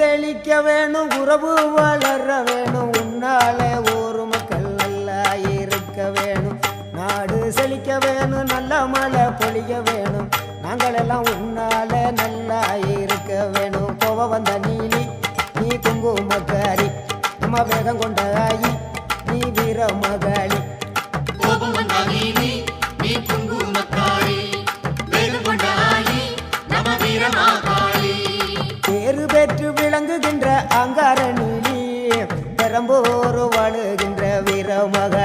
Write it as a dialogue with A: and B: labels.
A: செழிக்க வேணும் உறவு வளர வேணும். உன்னாலே ஊர் மக்கள் நல்லா இருக்க வேணும். நாடு செழிக்க வேணும் நல்ல மழை பொழிய வேணும். நாங்களெல்லாம் உன்னாலே நல்லா இருக்க வேணும். கோவ வந்த நீலி நீ குங்குமக்காரி நம்ம வேகம் கொண்ட ஆயி நீ வீர மகாளி
B: பெற்று விளங்குகின்ற அங்காரணிலே பெரம்போரு வாழுகின்ற வீரமக